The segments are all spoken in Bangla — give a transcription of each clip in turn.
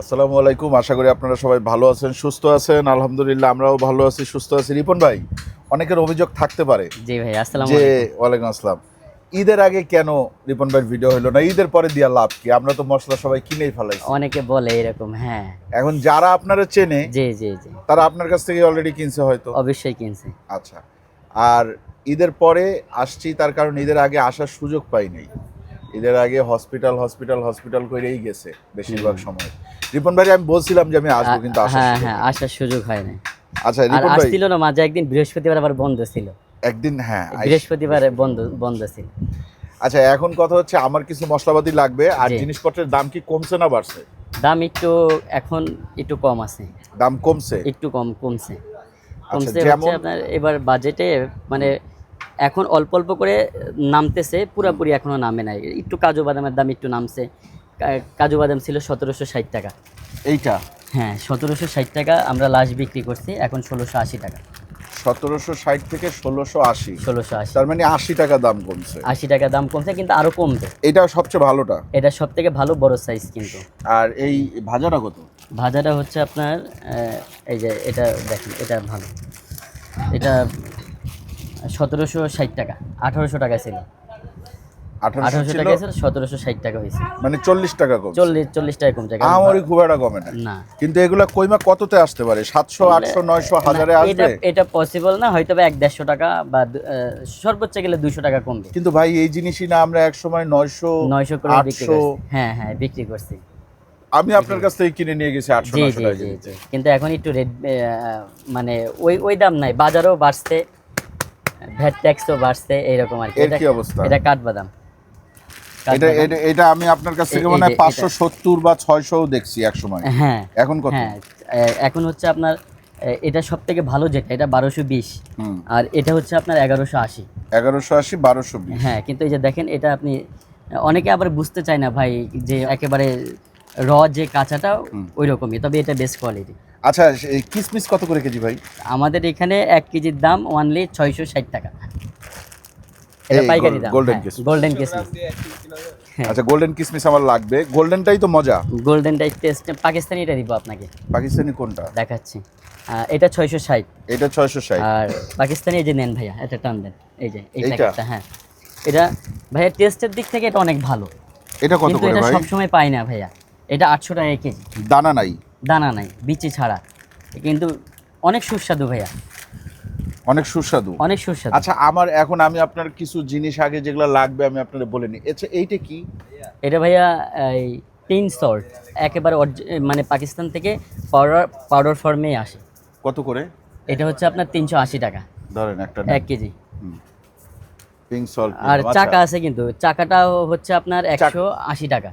আসসালামু আলাইকুম। আশা করি আপনারা সবাই ভালো আছেন সুস্থ আছেন। আলহামদুলিল্লাহ আমরাও ভালো আছি সুস্থ আছি। রিপন ভাই অনেকের অভিযোগ থাকতে পারে জি ভাই আসসালামু যে আলাইকুম। ওয়ালাইকুম আসসালাম। ঈদের আগে কেন রিপন ভাই ভিডিও হলো না? ঈদের পরে দিয়া লাভ কি? আমরা তো মশলা সবাই কিনেই ফেলাইছি। অনেকে বলে এরকম হ্যাঁ। এখন যারা আপনারা চেনে জি জি জি। তারা আপনার কাছ থেকে অলরেডি কিনছে হয়তো। অবশ্যই কিনছে। আচ্ছা আর ঈদের পরে আসছি তার কারণ ঈদের আগে আসার সুযোগ পাই নাই। ঈদের আগে হসপিটাল হসপিটাল হসপিটাল করেই গেছে বেশিরভাগ সময়। রিপন ভাই আমি বলছিলাম যে আমি আসব কিন্তু আসার হ্যাঁ হ্যাঁ আসার সুযোগ হয় না আচ্ছা রিপন ভাই। আসছিল না মাঝে একদিন বৃহস্পতিবার আবার বন্ধ ছিল। একদিন হ্যাঁ বৃহস্পতিবারে বন্ধ বন্ধ ছিল। আচ্ছা এখন কথা হচ্ছে আমার কিছু মশলাপাতি লাগবে আর জিনিসপত্রের দাম কি কমছে না বাড়ছে? দাম একটু এখন একটু কম আছে। দাম কমছে? একটু কম কমছে। কমছে আচ্ছা, যেমন- হচ্ছে আপনার এবার বাজেটে মানে এখন অল্প অল্প করে নামতেছে পুরাপুরি এখনও নামে নাই। একটু কাজু বাদামের দাম একটু নামছে। কাজু বাদাম ছিল সতেরোশো ষাট টাকা। এইটা? হ্যাঁ সতেরোশো ষাট টাকা আমরা লাস্ট বিক্রি করছি এখন ষোলোশো আশি টাকা। সতেরোশো ষাট থেকে ষোলোশো আশি। ষোলোশো আশি। তার মানে আশি টাকা দাম কমছে। আশি টাকা দাম কমছে কিন্তু আরও কমবে। এটা সবচেয়ে ভালোটা? এটা সব থেকে ভালো বড় সাইজ কিন্তু। আর এই ভাজাটা কত? ভাজাটা হচ্ছে আপনার এই যে এটা দেখেন এটা ভালো। এটা সতেরোশো ষাট টাকা আঠারোশো টাকা ছিল। আঠারোশো আঠারোশো টাকা ছিল সতেরোশো ষাট টাকা হয়েছে। মানে চল্লিশ টাকা কম। চল্লিশ চল্লিশ টাকা কমছে আমারই খুব একটা কমে না। কিন্তু এগুলা কইমা কততে আসতে পারে? সাতশো আটশো নয়শো হাজারে আসবে? এটা পসিবল না হয়তো এক দেড়শো টাকা বা সর্বোচ্চ গেলে দুশো টাকা কমবে। কিন্তু ভাই এই জিনিসই না আমরা এক সময় নয়শো নয়শো করে বিক্রি হ্যাঁ হ্যাঁ বিক্রি করছি। আমি আপনার কাছ থেকে কিনে নিয়ে গেছি আটশো টাকা কিন্তু এখন একটু রেট মানে ওই ওই দাম নাই বাজারও বাড়ছে ভ্যাট ট্যাক্সও বাড়ছে এইরকম আর কি। এটা কি অবস্থা? এটা কাঠবাদাম। এটা এটা আমি আপনার কাছ থেকে মনে পাঁচশো সত্তর বা ছয়শো দেখছি এক সময় হ্যাঁ এখন কত? হ্যাঁ এখন হচ্ছে আপনার এটা সব থেকে ভালো যেটা এটা বারোশো বিশ। আর এটা হচ্ছে আপনার এগারোশো আশি। এগারোশো আশি বারোশো বিশ। হ্যাঁ কিন্তু এই যে দেখেন এটা আপনি অনেকে আবার বুঝতে চায় না ভাই যে একেবারে র যে কাঁচাটা ওই রকমই তবে এটা বেস্ট কোয়ালিটি আচ্ছা কিসমিস কত করে কেজি ভাই? আমাদের এখানে এক কেজির দাম ওয়ানলি ছয়শো ষাট টাকা। এটা পাইকারি দাম। গোল্ডেন কিসমিস। আচ্ছা গোল্ডেন কিসমিস আমার লাগবে। গোল্ডেনটাই তো মজা। টেস্ট পাকিস্তানিটা দিব আপনাকে। পাকিস্তানি কোনটা? দেখাচ্ছি। এটা ছয়শো ষাট। এটা ছয়শো ষাট। আর পাকিস্তানি এই যে নেন ভাইয়া এটা টান দেন। এই যে এই প্যাকেটটা হ্যাঁ। এটা ভাইয়া টেস্টের দিক থেকে এটা অনেক ভালো। এটা কত এটা সবসময় পাই না ভাইয়া। এটা আটশো টাকা কেজি। দানা নাই। দানা নাই বিচি ছাড়া। কিন্তু অনেক সুস্বাদু ভাইয়া। অনেক সুস্বাদু। অনেক সুস্বাদু। আচ্ছা আমার এখন আমি আপনার কিছু জিনিস আগে যেগুলো লাগবে আমি আপনাকে বলে নিই। আচ্ছা এইটা কি? এটা ভাইয়া এই পিন সল্ট একেবারে মানে পাকিস্তান থেকে পাউডার পাউডার ফর্মেই আসে। কত করে? এটা হচ্ছে আপনার তিনশো আশি টাকা। ধরেন একটা এক কেজি। পিঙ্ক সল্ট আর চাকা আছে কিন্তু। চাকাটাও হচ্ছে আপনার একশো আশি টাকা।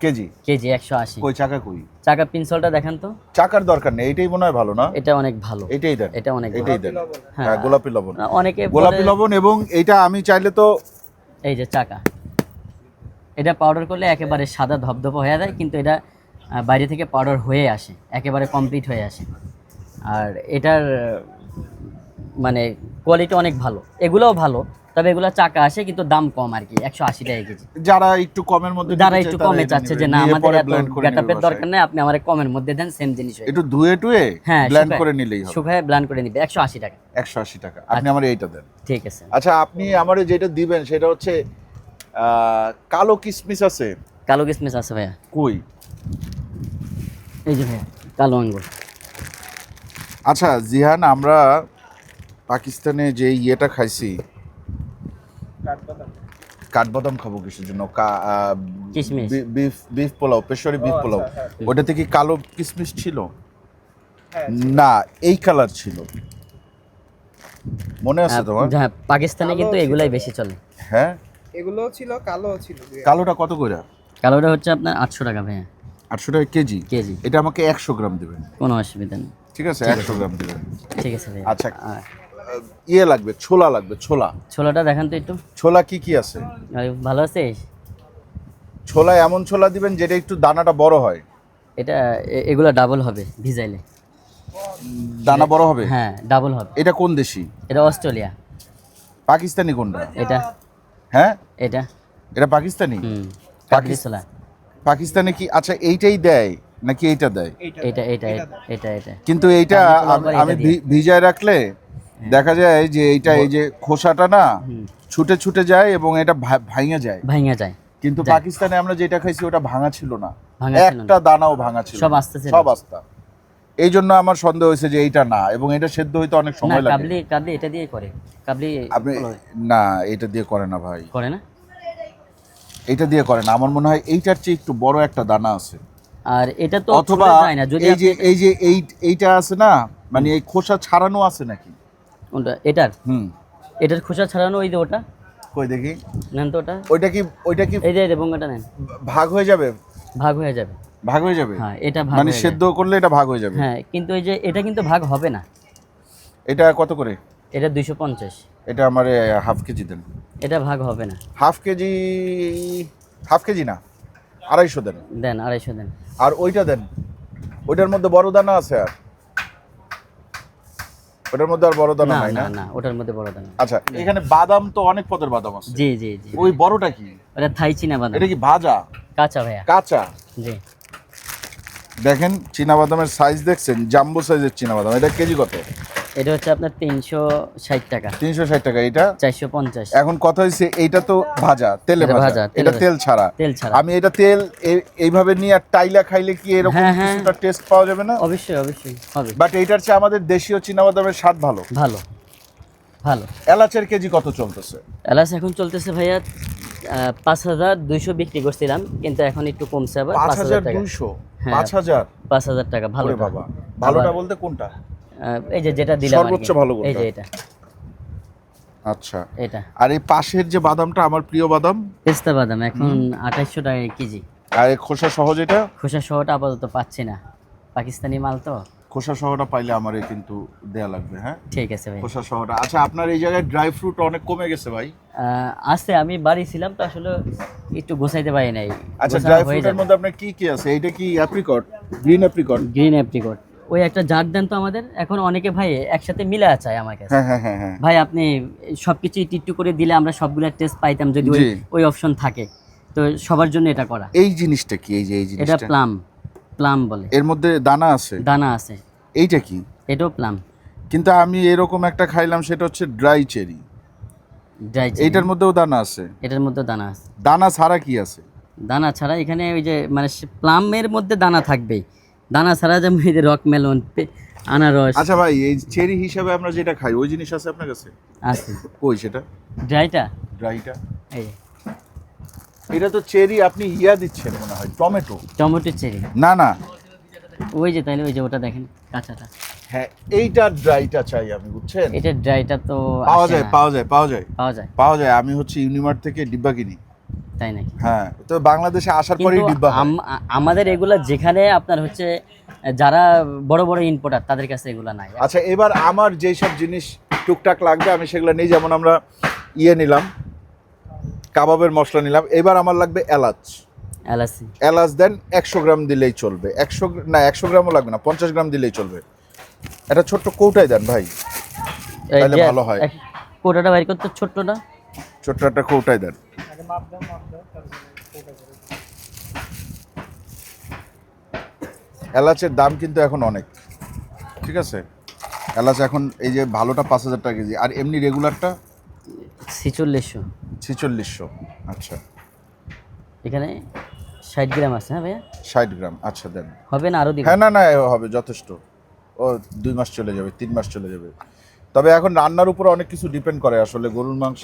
কেজি? কেজি একশো আশি। কই চাকা কই? চাকা পিনসলটা দেখেন তো। চাকার দরকার নেই এইটাই মনে হয় ভালো না? এটা অনেক ভালো। এটাই দেন এটা অনেক এটাই দেন। হ্যাঁ। হ্যাঁ গোলাপি লবণ। অনেকে গোলাপি লবণ এবং এটা আমি চাইলে তো এই যে চাকা। এটা পাউডার করলে একেবারে সাদা ধপধপ হয়ে যায় কিন্তু এটা বাইরে থেকে পাউডার হয়ে আসে একেবারে কমপ্লিট হয়ে আসে। আর এটার মানে কোয়ালিটি অনেক ভালো। এগুলোও ভালো। তবে এগুলো চাকা আসে কিন্তু দাম কম আর কি একশো আশি টাকা কেজি। যারা একটু কমের মধ্যে যারা একটু কমে চাচ্ছে যে না আমাদের এত দরকার নেই আপনি আমার কমের মধ্যে দেন সেম জিনিস একটু ধুয়ে টুয়ে হ্যাঁ ব্ল্যান্ড করে নিলেই হবে। শুকায় ব্লান করে নিবে একশো আশি টাকা। একশো আশি টাকা। আপনি আমার এইটা দেন। ঠিক আছে। আচ্ছা আপনি আমার যেটা দিবেন সেটা হচ্ছে কালো কিসমিস আছে? কালো কিসমিস আছে ভাইয়া। কই? এই যে ভাইয়া কালো আঙ্গুর। আচ্ছা জিহান আমরা পাকিস্তানে যে ইয়েটা খাইছি কাঠবাদাম। খাব কিসের জন্য? Beef beef pulao Peshawari beef pulao. ওটাতে কি কালো কিসমিস ছিল? না এই কালার ছিল। মনে আছে তোমার? হ্যাঁ পাকিস্তানে কিন্তু এগুলাই বেশি চলে। হ্যাঁ? এগুলো ছিল কালো ছিল। কালোটা কত করে? কালোটা হচ্ছে আপনার আটশো টাকা ভাইয়া। আটশো টাকা কেজি? কেজি। এটা আমাকে একশো গ্রাম দেবেন। কোনো অসুবিধা নেই। ঠিক আছে একশো গ্রাম দেবেন। ঠিক আছে আচ্ছা। ইয়ে লাগবে ছোলা লাগবে ছোলা। ছোলাটা দেখান তো একটু। ছোলা কি কি আছে? ভালো আছে? ছোলা এমন ছোলা দিবেন যেটা একটু দানাটা বড় হয়। এটা এগুলা ডাবল হবে ভিজাইলে। দানা বড় হবে? হ্যাঁ ডাবল হবে। এটা কোন দেশি? এটা অস্ট্রেলিয়া। পাকিস্তানি কোনটা? এটা। হ্যাঁ? এটা। এটা পাকিস্তানি? ছোলা। পাকিস্তানে কি? আচ্ছা এইটাই দেয় নাকি এইটা দেয়? এটা এটা এটা এটা কিন্তু এইটা আমি- ভিজায় রাখলে দেখা যায় যে এইটা এই যে খোসাটা না ছুটে ছুটে যায় এবং এটা ভাঙে যায়। ভাঙে যায়। কিন্তু পাকিস্তানে আমরা যেটা খাইছি ওটা ভাঙা ছিল না। একটা দানাও ভাঙা ছিল সব। আস্তে সব আস্তা। এই জন্য আমার সন্দেহ হয়েছে যে এইটা না এবং এটা সেদ্ধ হইতে অনেক সময় লাগে। কাবলি কাবলি এটা দিয়ে করে। কাবলি আপনি না এটা দিয়ে করে না ভাই। করে না? এটা দিয়ে করে না। আমার মনে হয় এইটার চেয়ে একটু বড় একটা দানা আছে। আর এটা তো অথবা যায় না। যদি এই যে এই যে এই এইটা আছে না মানে এই খোসা ছাড়ানো আছে নাকি? কোনটা এটার? হুম। এটার খোসা ছাড়ানো ওই যে ওটা? কই দেখি? নেন তো ওটা। ওইটা কি ওইটা কি এই যে এই যে বঙ্গাটা নেন। ভাগ হয়ে যাবে? ভাগ হয়ে যাবে। ভাগ হয়ে যাবে? হ্যাঁ এটা ভাগ মানে সেদ্ধ করলে এটা ভাগ হয়ে যাবে? যাবে। হ্যাঁ কিন্তু এই যে এটা কিন্তু ভাগ হবে না। এটা কত করে? এটা দুইশো পঞ্চাশ। এটা আমার হাফ কেজি দেন। এটা ভাগ হবে না। হাফ কেজি হাফ কেজি না আড়াইশো দেন। দেন আড়াইশো দেন। আর ওইটা দেন। ওইটার মধ্যে বড় দানা আছে আর। ওটার মধ্যে আর বড় দানা নাই না? না ওটার মধ্যে বড় দানা। আচ্ছা এখানে বাদাম তো অনেক পদের বাদাম আছে। জি জি জি। ওই বড়টা কি? এটা থাই চীনা বাদাম। এটা কি ভাজা? কাঁচা ভাইয়া। কাঁচা? জি। দেখেন চীনা বাদামের সাইজ দেখছেন জাম্বো সাইজের চীনা বাদাম। এটা কেজি কত? এটা হচ্ছে আপনার তিনশো ষাট টাকা। তিনশো ষাট টাকা এটা? চারশো পঞ্চাশ। এখন কথা হয়েছে এইটা তো ভাজা তেলে ভাজা। এটা তেল ছাড়া। তেল ছাড়া। আমি এটা তেল এইভাবে নিয়ে আর টাইলা খাইলে কি এরকম হ্যাঁ, হ্যাঁ। কিছুটা টেস্ট পাওয়া যাবে না? অবশ্যই অবশ্যই হবে। বাট এইটার চেয়ে আমাদের দেশীয় চীনা বাদামের স্বাদ ভালো। ভালো ভালো। এলাচের কেজি কত চলতেছে? এলাচ এখন চলতেছে ভাইয়া পাঁচ হাজার দুইশো বিক্রি করছিলাম কিন্তু এখন একটু কমছে আবার পাঁচ হাজার দুইশো? হ্যাঁ। পাঁচ হাজার? পাঁচ হাজার টাকা ভালো বাবা ভালোটা বলতে কোনটা? এই যে যেটা দিলাম সর্বোচ্চ ভালো এই যে এটা। আচ্ছা। এটা। আর এই পাশের যে বাদামটা আমার প্রিয় বাদাম? পেস্তা বাদাম এখন আঠাইশশো টাকা কেজি। আর এই খোসা সহজ এটা খোসা সহটা আপাতত পাচ্ছি না। পাকিস্তানি মাল তো। খোসা সহটা পাইলে আমার কিন্তু দেয়া লাগবে হ্যাঁ? ঠিক আছে ভাই। খোসা সহটা। আচ্ছা আপনার এই জায়গায় ড্রাই ফ্রুট অনেক কমে গেছে ভাই? আছে আমি বাড়ি ছিলাম তো আসলে একটু গোছাইতে পারি নাই। আচ্ছা ড্রাই ফ্রুটের মধ্যে আপনার কি কি আছে? এটা কি apricot green apricot green apricot ওই একটা জার দেন তো আমাদের। এখন অনেকে ভাই একসাথে মিলে আছে আমার কাছে। হ্যাঁ হ্যাঁ হ্যাঁ ভাই আপনি সবকিছু টিট্টু করে দিলে আমরা সবগুলা টেস্ট পাইতাম যদি ওই ওই অপশন থাকে। তো সবার জন্য এটা করা। এই জিনিসটা কি? এই যে এই জিনিসটা? এটা প্লাম প্লাম বলে। এর মধ্যে দানা আছে? দানা আছে। এইটা কি? এটাও প্লাম কিন্তু আমি এরকম একটা খাইলাম সেটা হচ্ছে ড্রাই চেরি ড্রাই এইটার মধ্যেও দানা আছে। এটার মধ্যে দানা আছে। দানা ছাড়া কি আছে? দানা ছাড়া এখানে ওই যে মানে প্লামের মধ্যে দানা থাকবেই। দানা ছাড়া যেমন এই যে রক মেলন আনারস। আচ্ছা ভাই এই চেরি হিসাবে আমরা যেটা খাই ওই জিনিস আছে আপনার কাছে? আছে। কই সেটা? ড্রাইটা? ড্রাইটা? এই এটা তো চেরি আপনি ইয়া দিচ্ছেন মনে হয় টমেটো। Tomato cherry. না না। ওই যে তাইলে ওই যে ওটা দেখেন কাঁচাটা। হ্যাঁ এইটা ড্রাইটা চাই আমি বুঝছেন? এটা ড্রাইটা তো পাওয়া যায় পাওয়া যায় পাওয়া যায়। পাওয়া যায়। পাওয়া যায় আমি হচ্ছে ইউনিমার্ট থেকে ডিব্বা কিনি। তাই নাকি? হ্যাঁ তো বাংলাদেশে আসার পরেই ডিব্বা আমাদের এগুলা যেখানে আপনার হচ্ছে যারা বড় বড় ইম্পোর্টার তাদের কাছে এগুলা নাই। আচ্ছা এবার আমার যেই সব জিনিস টুকটাক লাগবে আমি সেগুলো নিই। যেমন আমরা ইয়ে নিলাম কাবাবের মশলা নিলাম। এবার আমার লাগবে এলাচ। এলাচি। এলাচ দেন একশো গ্রাম দিলেই চলবে। একশো না একশো গ্রামও লাগবে না পঞ্চাশ গ্রাম দিলেই চলবে। এটা ছোট্ট কৌটাই দেন ভাই তাহলে ভালো হয়। কোটাটা বাইর করতে ছোট্টটা। ছোট্ট একটা কৌটাই দেন। এলাচের দাম কিন্তু এখন অনেক ঠিক আছে? এলাচ এখন এই যে ভালোটা পাঁচ হাজার টাকা কেজি আর এমনি রেগুলারটা? ছিচল্লিশশো। ছিচল্লিশশো আচ্ছা। এখানে ষাট গ্রাম আছে হ্যাঁ ভাইয়া? ষাট গ্রাম আচ্ছা দেন। হবে না আরও দিবেন? হ্যাঁ না না হবে যথেষ্ট। ও দুই মাস চলে যাবে তিন মাস চলে যাবে। তবে এখন রান্নার উপর অনেক কিছু ডিপেন্ড করে আসলে গরুর মাংস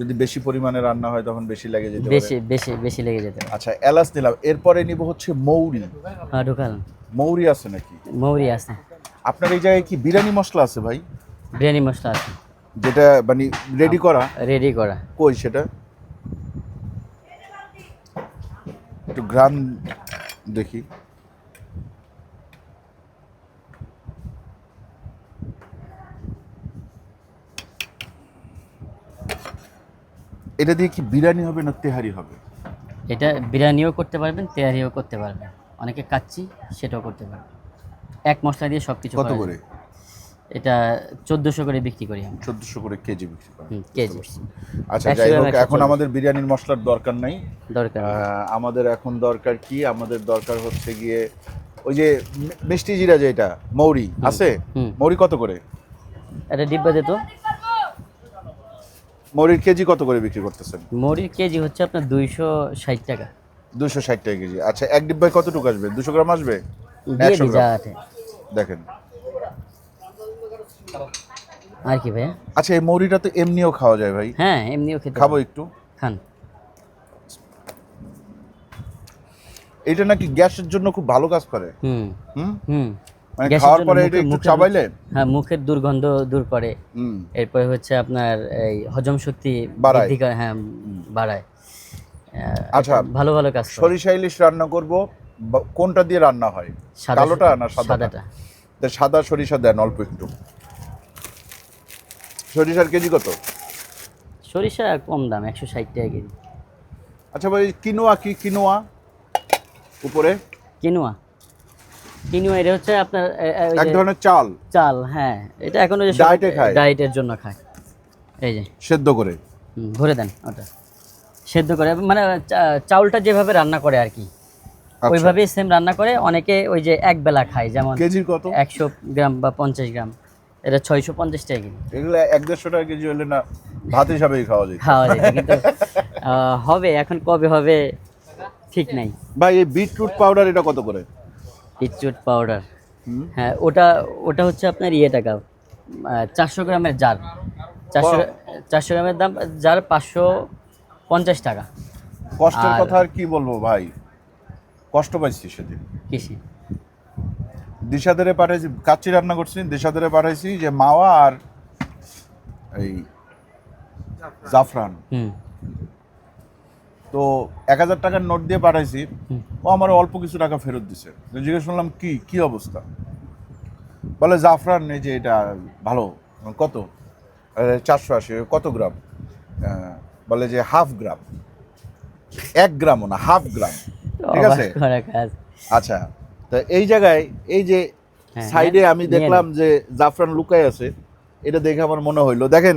যদি বেশি পরিমাণে রান্না হয় তখন বেশি লেগে যেতে বেশি বেশি বেশি লেগে যেতে পারে। আচ্ছা এলাচ নিলাম। এরপরে নিব হচ্ছে মৌরি। হ্যাঁ ঢুকাল মৌরি আছে নাকি? মৌরি আছে। আপনার এই জায়গায় কি বিরিয়ানি মশলা আছে ভাই? বিরিয়ানি মশলা আছে। যেটা মানে রেডি করা? রেডি করা। কই সেটা? একটু গ্রাম দেখি। এটা দিয়ে কি বিরিয়ানি হবে না তেহারি হবে? এটা বিরিয়ানিও করতে পারবেন তেয়ারিও করতে পারবেন। অনেকে কাচ্চি সেটাও করতে পারবেন। এক মশলা দিয়ে সব কিছু কত করে এটা চোদ্দোশো করে বিক্রি করি আমরা। চোদ্দশো করে কেজি বিক্রি কেজি। আচ্ছা যাই হোক এখন আমাদের বিরিয়ানির মশলার দরকার নাই। দরকার আমাদের এখন দরকার কি? আমাদের দরকার হচ্ছে গিয়ে ওই যে মিষ্টি জিরা যেটা মৌরি আছে। মৌরি কত করে? এটা ডিব্বা দিত মৌরির কেজি কত করে বিক্রি করতেছেন? মরির কেজি হচ্ছে আপনার দুইশো ষাট টাকা। দুশো ষাট টাকা কেজি। আচ্ছা এক ডিব্বায় কতটুকু আসবে? দুশো গ্রাম আসবে? দিয়ে 100 দিই যা গ্রাম। দেখেন। আর কি ভাইয়া আচ্ছা এই মৌরিটা তো এমনিও খাওয়া যায় ভাই। হ্যাঁ এমনিও খেতে খাব একটু। খান। এটা নাকি গ্যাসের জন্য খুব ভালো কাজ করে। হুম। হুম? হুম। মানে খাওয়ার পরে এটা একটু মুখের- চাবাইলে? হ্যাঁ মুখের দুর্গন্ধ দূর করে। হুম। এরপরে হচ্ছে আপনার এই হজম শক্তি। বৃদ্ধি করে হ্যাঁ বাড়ায়। আচ্ছা, ভালো ভালো কাজ সরিষা ইলিশ রান্না করব কোনটা দিয়ে রান্না হয়? কালোটা না সাদাটা? সাদাটা। তা সাদা সরিষা দেন অল্প একটু। সরিষার কেজি কত? সরিষা কম দাম একশো ষাট টাকা কেজি। আচ্ছা ভাই কিনোয়া কি কিনোয়া? উপরে? কিনুয়া? কিনুয়া এটা হচ্ছে আপনার এক ধরনের চাল। চাল হ্যাঁ। এটা এখন ওই ডায়েটে খায়? ডায়েটের জন্য খায়। এই যে। সেদ্ধ করে। ভরে দেন ওটা। সেদ্ধ করে মানে চাউলটা যেভাবে রান্না করে আর কি। আচ্ছা। ওইভাবেই সেম রান্না করে। অনেকে ওই যে এক বেলা খায় যেমন কেজির কত? একশো গ্রাম বা পঞ্চাশ গ্রাম। এটা ছয়শো পঞ্চাশ টাকা কেজি। এগুলো এক দেড়শো টাকা কেজি হলে না ভাত হিসাবেই খাওয়া যায়। খাওয়া যায় কিন্তু হবে এখন কবে হবে ঠিক নাই। ভাই এই বিটরুট পাউডার এটা কত করে? বিটরুট পাউডার হ্যাঁ ওটা ওটা হচ্ছে আপনার ইয়ে টাকা চারশো গ্রামের জার চারশো চারশো গ্রামের দাম জার পাঁচশো পঞ্চাশ টাকা। কষ্টের কথা আর কি বলব ভাই? কষ্ট পাইছি সেদিন। কৃষি দিশাদারে পাঠাইছি কাচ্চি রান্না করছি দিশাদারে পাঠাইছি যে মাওয়া আর এই জাফরান। হুম। তো এক হাজার টাকার নোট দিয়ে পাঠাইছি ও আমার অল্প কিছু টাকা ফেরত দিছে। জিজ্ঞেস করলাম কি কি অবস্থা? বলে জাফরান এই যে এটা ভালো কত? চারশো আশি কত গ্রাম? আহ, বলে যে হাফ গ্রাম। এক গ্রামও না হাফ গ্রাম। ঠিক আছে? আচ্ছা তো এই জায়গায় এই যে হ্যাঁ, সাইডে হ্যাঁ, আমি দেখলাম যে জাফরান লুকাই আছে এটা দেখে আমার মনে হইল দেখেন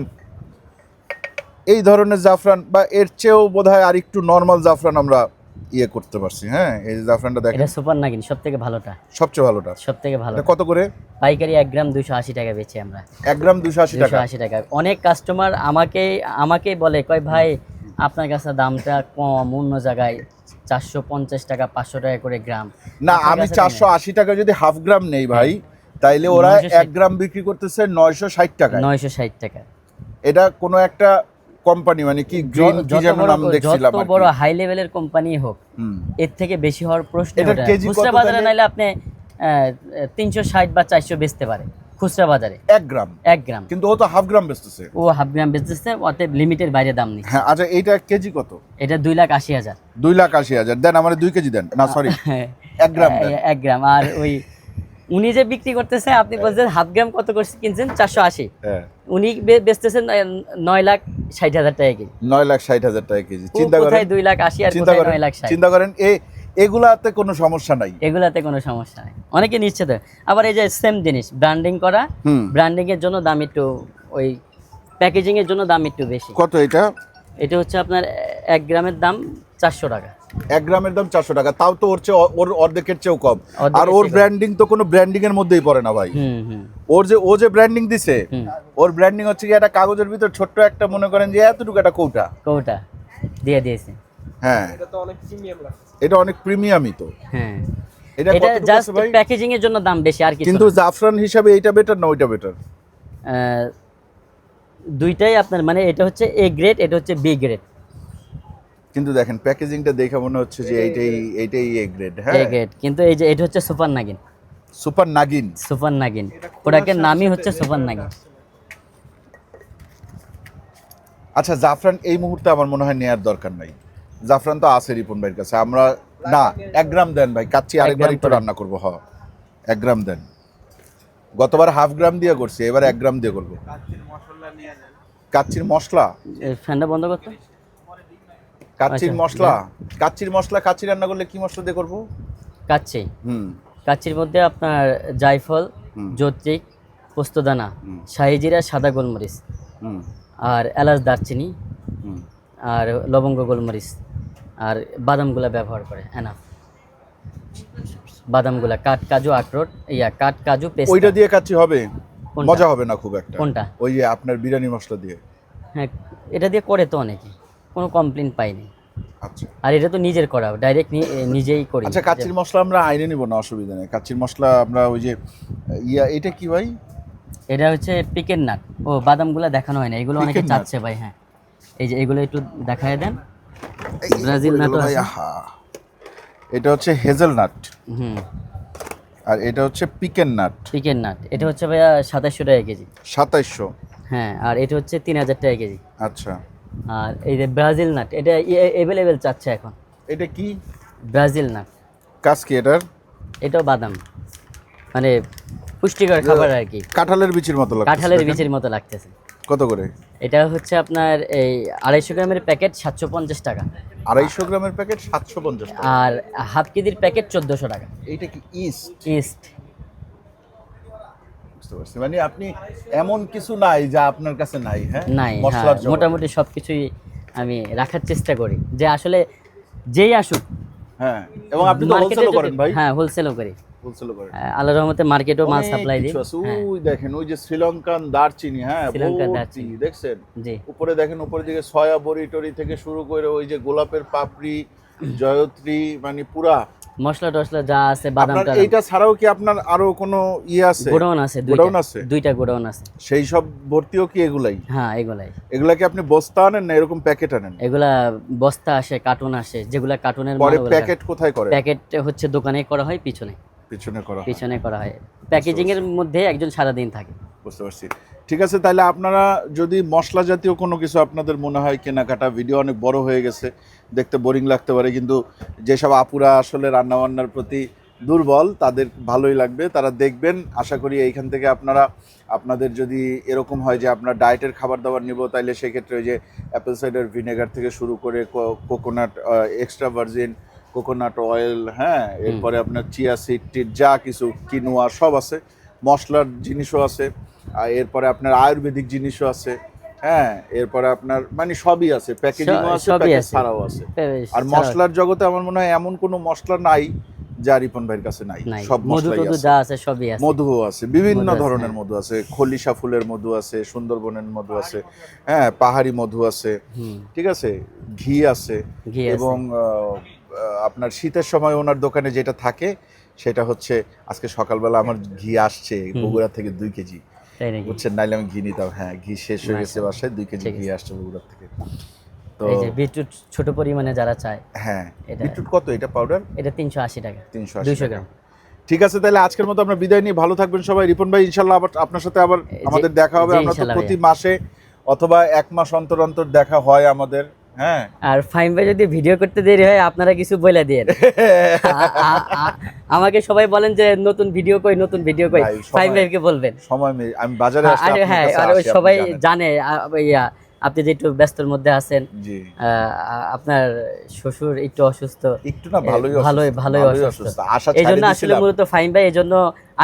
এই ধরনের জাফরান বা এর চেয়েও বোধহয় আর একটু নর্মাল জাফরান আমরা ইয়ে করতে পারছি হ্যাঁ? এই যে জাফরানটা দেখেন। এটা সুপার নাগিন সব থেকে ভালোটা। সবচেয়ে ভালোটা। সবথেকে ভালো। এটা কত করে? পাইকারি এক গ্রাম দুশো আশি টাকা বেচি আমরা। এক গ্রাম দুশো আশি দুশো টাকা আশি টাকা। অনেক কাস্টমার আমাকে আমাকে বলে কয় ভাই আপনার কাছে দামটা কম অন্য জায়গায় চারশো পঞ্চাশ টাকা পাঁচশো টাকা করে গ্রাম। না আমি চারশো আশি টাকা যদি হাফ গ্রাম নেই ভাই তাইলে ওরা 960 এক গ্রাম বিক্রি করতেছে নয়শো ষাট টাকা নয়শো ষাট টাকা। এটা কোনো একটা কোম্পানি মানে কি গ্রিন কি যেন নাম দেখছিলাম যত বড় হাই লেভেলের কোম্পানি হোক এর থেকে বেশি হওয়ার প্রশ্ন না। কেজি খুচরা বাজারে নাইলে আপনি তিনশো ষাট বা চারশো বেচতে পারে খুচরা বাজারে। এক গ্রাম? এক গ্রাম। কিন্তু ও তো হাফ গ্রাম বেচতেছে। ও হাফ গ্রাম বেচতেছে ওতে লিমিটের বাইরে দাম নেই। হ্যাঁ আচ্ছা এইটা কেজি কত? এটা দুই লাখ আশি হাজার। দুই লাখ আশি হাজার। দেন আমার দুই কেজি দেন। না সরি এক গ্রাম দেন। এক গ্রাম আর ওই উনি যে বিক্রি করতেছে আপনি বলছেন হাফ গ্রাম কত করছে কিনছেন? চারশো আশি। হ্যাঁ। উনি বেচতেছেন নয়- লাখ ষাট হাজার টাকা কেজি। নয় লাখ ষাট হাজার টাকা কেজি। চিন্তা করেন দুই লাখ আশি আর চিন্তা করেন লাখ চিন্তা করেন এ এগুলাতে কোনো সমস্যা নাই। এগুলাতে কোনো সমস্যা নাই। অনেকে নিচ্ছে তো আবার এই যে সেম জিনিস ব্র্যান্ডিং করা ব্র্যান্ডিং এর জন্য দাম একটু ওই প্যাকেজিং এর জন্য দাম একটু বেশি। কত এটা? এটা হচ্ছে আপনার এক গ্রামের দাম চারশো টাকা। এক গ্রামের দাম চারশো টাকা তাও তো ওর চেয়ে ওর অর্ধেকের চেয়েও কম। আর ওর ব্র্যান্ডিং তো কোনো ব্র্যান্ডিং এর মধ্যেই পড়ে না ভাই। হুম হুম। ওর যে ও যে ব্র্যান্ডিং দিছে ওর ব্র্যান্ডিং হচ্ছে কি একটা কাগজের ভিতর ছোট্ট একটা মনে করেন যে এতটুকু একটা কৌটা। কৌটা দিয়ে দিয়েছে। হ্যাঁ। এটা তো অনেক প্রিমিয়াম লাগছে এটা অনেক প্রিমিয়ামই তো। হ্যাঁ। এটা এটা জাস্ট প্যাকেজিং এর জন্য দাম বেশি আর কিছু কিন্তু জাফরান হিসাবে এইটা বেটার না ওইটা বেটার আহ, দুইটাই আপনার মানে এটা হচ্ছে এ গ্রেড এটা হচ্ছে বি গ্রেড কিন্তু দেখেন প্যাকেজিংটা দেখে মনে হচ্ছে যে এইটাই এইটাই এ গ্রেড হ্যাঁ? এ গ্রেড কিন্তু এই যে এটা হচ্ছে super Nagin super Nagin super Nagin প্রোডাক্টের নামই হচ্ছে সুপার নাগিন আচ্ছা জাফরান এই মুহূর্তে আমার মনে হয় নেয়ার দরকার নাই। জাফরান তো আছে রিপন ভাইয়ের কাছে। আমরা না এক গ্রাম দেন ভাই কাচ্চি আরেকবার একটু রান্না করব হ। এক গ্রাম দেন। গতবার হাফ গ্রাম দিয়ে করছি এবার এক গ্রাম দিয়ে করব। কাচ্চির মশলা ফ্যানটা বন্ধ করতো। কাচ্চির আচ্ছা, মশলা। কাচ্চির মশলা কাচ্চি রান্না করলে কি মশলা দিয়ে করব? কাচ্চি। হুম। কাচ্চির মধ্যে আপনার জায়ফল। জৈত্রিক পোস্তদানা। শাহিজিরা সাদা গোলমরিচ হুম। আর এলাচ দারচিনি হুম। আর লবঙ্গ গোলমরিচ আর বাদামগুলা ব্যবহার করে এনাফ। বাদামগুলা কাঠ কাজু আখরোট ইয়া কাঠ কাজু পেস্তা। ওইটা দিয়ে কাচ্চি হবে? মজা হবে না খুব একটা? কোনটা? ওই যে আপনার বিরিয়ানি মশলা দিয়ে। হ্যাঁ এটা দিয়ে করে তো অনেকে। কোনো কমপ্লেন পাইনি। আচ্ছা। আর এটা তো নিজের করা ডাইরেক্ট নিজেই করি। আচ্ছা কাচ্চির মশলা আমরা আইনে নিব না অসুবিধা নেই। কাচ্চির মশলা আমরা ওই যে ইয়া এটা কি ভাই? এটা হচ্ছে পিকেন নাট। ও বাদামগুলো দেখানো হয় না এগুলো অনেকে চাচ্ছে ভাই হ্যাঁ। এই যে এগুলো একটু দেখায় দেন। ব্রাজিল আহা। এটা হচ্ছে হেজেলনাট হুম। আর এটা হচ্ছে পিকেন নাট। Pekin nut. এটা হচ্ছে ভাইয়া সাতাশশো টাকা কেজি। সাতাইশশো? হ্যাঁ আর এটা হচ্ছে তিন হাজার টাকা কেজি। আচ্ছা। আর এই যে ব্রাজিল নাট এটা অ্যাভেলেবেল চাচ্ছে এখন। এটা কি? Brazil nut. কাজ কি এটার? এটাও বাদাম। মানে পুষ্টিকর খাবার আর কি। কাঁঠালের বিচির মতো লাগে কাঁঠালের বীজের মতো লাগতেছে। কত করে? এটা হচ্ছে আপনার এই আড়াইশো গ্রামের প্যাকেট সাতশো পঞ্চাশ টাকা। আড়াইশো গ্রামের প্যাকেট সাতশো পঞ্চাশ আর হাফ কেজির প্যাকেট চোদ্দোশো টাকা। এইটা কি ইস্ট? ইস্ট। বুঝতে পারছি। মানে আপনি এমন কিছু নাই যা আপনার কাছে নাই হ্যাঁ? নাই হ্যাঁ। মোটামুটি সব কিছুই আমি রাখার চেষ্টা করি। যে আসলে যেই আসুক হ্যাঁ এবং আপনি তো হোলসেলও করেন ভাই। হ্যাঁ হোলসেলও করি। হোলসেলও করেন। আল্লাহর রহমতে মার্কেটও মাল সাপ্লাই দিই। হ্যাঁ। ওই দেখেন ওই যে শ্রীলঙ্কান দারচিনি হ্যাঁ শ্রীলঙ্কান দারচিনি। দেখছেন? জি। উপরে দেখেন উপরের দিকে সয়া বড়ি টরি থেকে শুরু করে ওই যে গোলাপের পাপড়ি জয়ত্রী মানে পুরা মশলা টশলা যা আছে বাদাম টাদাম। ছাড়াও কি আপনার আরও কোনো ইয়ে আছে? গোডাউন আছে গোডাউন আছে? দুইটা গোডাউন আছে। সেই সব ভর্তিও কি এগুলাই? হ্যাঁ এগুলাই। এগুলা কি আপনি বস্তা আনেন না এরকম প্যাকেট আনেন? এগুলা বস্তা আসে কার্টুন আসে যেগুলা কার্টুনের পরে প্যাকেট কোথায় করে? প্যাকেট হচ্ছে দোকানে করা হয় পিছনে। পিছনে করা পিছনে করা হয়। প্যাকেজিং এর মধ্যে একজন সারাদিন থাকে। বুঝতে পারছি। ঠিক আছে তাহলে আপনারা যদি মশলা জাতীয় কোনো কিছু আপনাদের মনে হয় কেনাকাটা ভিডিও অনেক বড় হয়ে গেছে দেখতে বোরিং লাগতে পারে কিন্তু যেসব আপুরা আসলে রান্নাবান্নার প্রতি দুর্বল তাদের ভালোই লাগবে তারা দেখবেন আশা করি এইখান থেকে আপনারা আপনাদের যদি এরকম হয় যে আপনার ডায়েটের খাবার দাবার নিব তাইলে সেক্ষেত্রে ওই যে অ্যাপেল সাইডার ভিনেগার থেকে শুরু করে coconut extra virgin coconut oil হ্যাঁ এরপরে আপনার চিয়া সিড টিড যা কিছু কিনোয়া সব আছে মশলার জিনিসও আছে আর এরপরে আপনার আয়ুর্বেদিক জিনিসও আছে হ্যাঁ এরপরে আপনার মানে সবই আছে প্যাকেজিংও আছে প্যাকেজ ছাড়াও আছে। আর মশলার জগতে আমার মনে হয় এমন কোনো মশলা নাই যা রিপন ভাইয়ের কাছে নাই। সব মশলাই আছে। সবই আছে। মধুও আছে বিভিন্ন ধরনের। মধু আছে। খলিশা ফুলের মধু আছে সুন্দরবনের মধু আছে হ্যাঁ পাহাড়ি মধু আছে ঠিক আছে? ঘি আছে এবং আপনার শীতের সময় ওনার দোকানে যেটা থাকে সেটা হচ্ছে আজকে সকালবেলা আমার ঘি আসছে বগুড়া থেকে দুই কেজি। বুঝছেন নাইলে আমি ঘি নিতাম হ্যাঁ ঘি শেষ হয়ে গেছে। বাসায় দুই কেজি ঘি আসছে বগুড়া থেকে। তো এই যে বিটরুট ছোট পরিমাণে যারা চায় হ্যাঁ এটা- বিটরুট কত? এটা পাউডার এটা তিনশো আশি টাকা। তিনশো দুইশো গ্রাম। ঠিক আছে তাহলে আজকের মতো আমরা বিদায় নিয়ে ভালো থাকবেন সবাই। রিপন ভাই ইনশাল্লাহ আবার আপনার সাথে আবার আমাদের দেখা হবে। আমরা তো প্রতি মাসে অথবা এক মাস অন্তর অন্তর দেখা হয় আমাদের। হ্যাঁ। আর ফাইম ভাই যদি ভিডিও করতে দেরি হয় আপনারা কিছু বলে দিয়ে আমাকে সবাই বলেন যে নতুন ভিডিও কই নতুন ভিডিও কই। ফাইম ভাইকে বলবেন। সময় আমি বাজারে আসলে হ্যাঁ আর আপনি সবাই জানে ইয়া আপনি যে একটু ব্যস্তর মধ্যে আছেন আপনার শ্বশুর একটু অসুস্থ। একটু না ভালোই ভালোই ভালোই অসুস্থ। এই জন্য আসলে মূলত ফাইম ভাই এই জন্য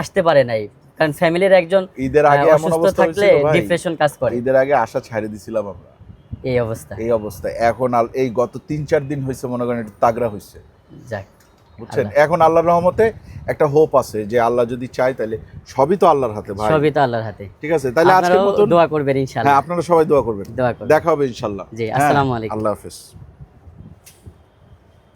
আসতে পারে নাই। কারণ ফ্যামিলির একজন ঈদের আগে এমন অসুস্থ অবস্থা থাকলে ডিপ্রেশন কাজ করে। ঈদের আগে আশা ছাড়িয়ে দিছিলাম আমরা। এই অবস্থা। এই অবস্থা। এখন এই গত তিন চার দিন হয়েছে মনে করেন একটু তাগড়া হয়েছে যাক বুঝছেন? এখন আল্লাহর রহমতে একটা হোপ আছে যে আল্লাহ যদি চায় তাহলে সবই তো আল্লাহর হাতে ভাই। সবই তো আল্লাহর হাতে। ঠিক আছে? তাহলে আজকের দোয়া করবেন ইনশাআল্লাহ হ্যাঁ আপনারা সবাই দোয়া করবেন। দোয়া করবেন। দেখা হবে ইনশাল্লাহ। জি, হ্যাঁ, আসসালামু আলাইকুম। আল্লাহ হাফেজ।